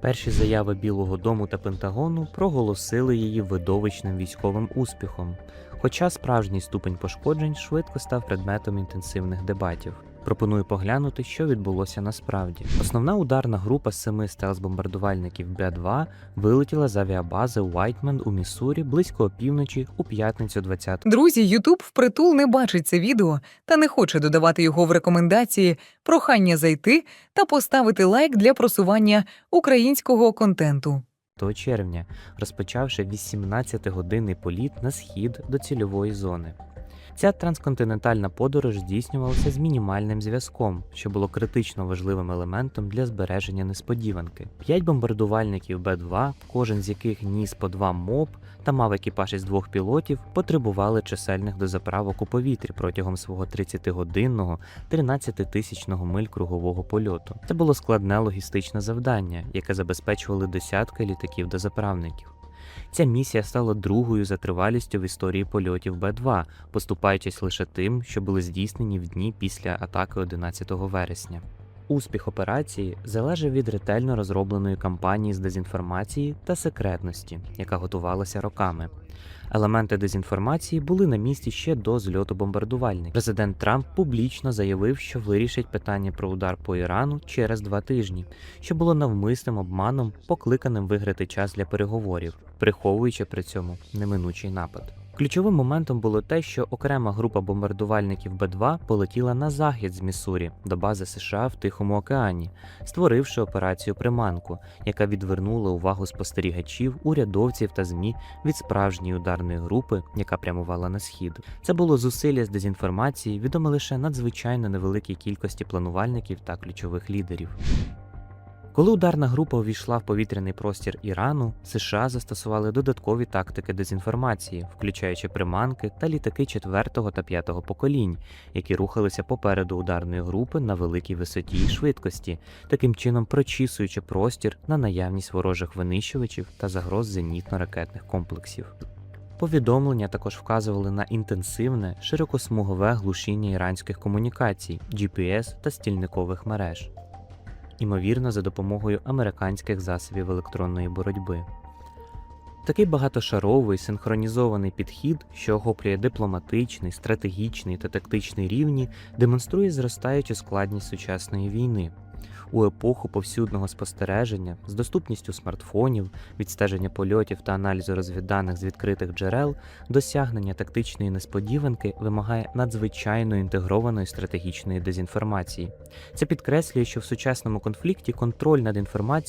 Перші заяви Білого Дому та Пентагону проголосили її видовищним військовим успіхом, хоча справжній ступень пошкоджень швидко став предметом інтенсивних дебатів. Пропоную поглянути, що відбулося насправді. Основна ударна група з семи стелс-бомбардувальників Б-2 вилетіла з авіабази Уайтмен у Міссурі близько опівночі у п'ятницю 20 Друзі, Ютуб впритул не бачить це відео та не хоче додавати його в рекомендації. Прохання зайти та поставити лайк для просування українського контенту. червня, розпочавши 18-годинний політ на схід до цільової зони. Ця трансконтинентальна подорож здійснювалася з мінімальним зв'язком, що було критично важливим елементом для збереження несподіванки. П'ять бомбардувальників Б-2, кожен з яких ніс по два МОП та мав екіпаж із двох пілотів, потребували чисельних дозаправок у повітрі протягом свого 30-годинного 13-тисячного миль кругового польоту. Це було складне логістичне завдання, яке забезпечували десятки літаків-дозаправників. Ця місія стала другою за тривалістю в історії польотів Б-2, поступаючись лише тим, що були здійснені в дні після атаки 11 вересня. Успіх операції залежав від ретельно розробленої кампанії з дезінформації та секретності, яка готувалася роками. Елементи дезінформації були на місці ще до зльоту бомбардувальників. Президент Трамп публічно заявив, що вирішить питання про удар по Ірану через два тижні, що було навмисним обманом, покликаним виграти час для переговорів, приховуючи при цьому неминучий напад. Ключовим моментом було те, що окрема група бомбардувальників Б-2 полетіла на захід з Міссурі до бази США в Тихому океані, створивши операцію приманку, яка відвернула увагу спостерігачів, урядовців та ЗМІ від справжньої ударної групи, яка прямувала на схід. Це було зусилля з дезінформації, відоме лише надзвичайно невеликій кількості планувальників та ключових лідерів. Коли ударна група увійшла в повітряний простір Ірану, США застосували додаткові тактики дезінформації, включаючи приманки та літаки 4 та 5 поколінь, які рухалися попереду ударної групи на великій висоті і швидкості, таким чином прочісуючи простір на наявність ворожих винищувачів та загроз зенітно-ракетних комплексів. Повідомлення також вказували на інтенсивне широкосмугове глушіння іранських комунікацій, GPS та стільникових мереж ймовірно, за допомогою американських засобів електронної боротьби. Такий багатошаровий синхронізований підхід, що охоплює дипломатичний, стратегічний та тактичний рівні, демонструє зростаючу складність сучасної війни. У епоху повсюдного спостереження з доступністю смартфонів, відстеження польотів та аналізу розвідданих з відкритих джерел, досягнення тактичної несподіванки вимагає надзвичайно інтегрованої стратегічної дезінформації. Це підкреслює, що в сучасному конфлікті контроль над інформацією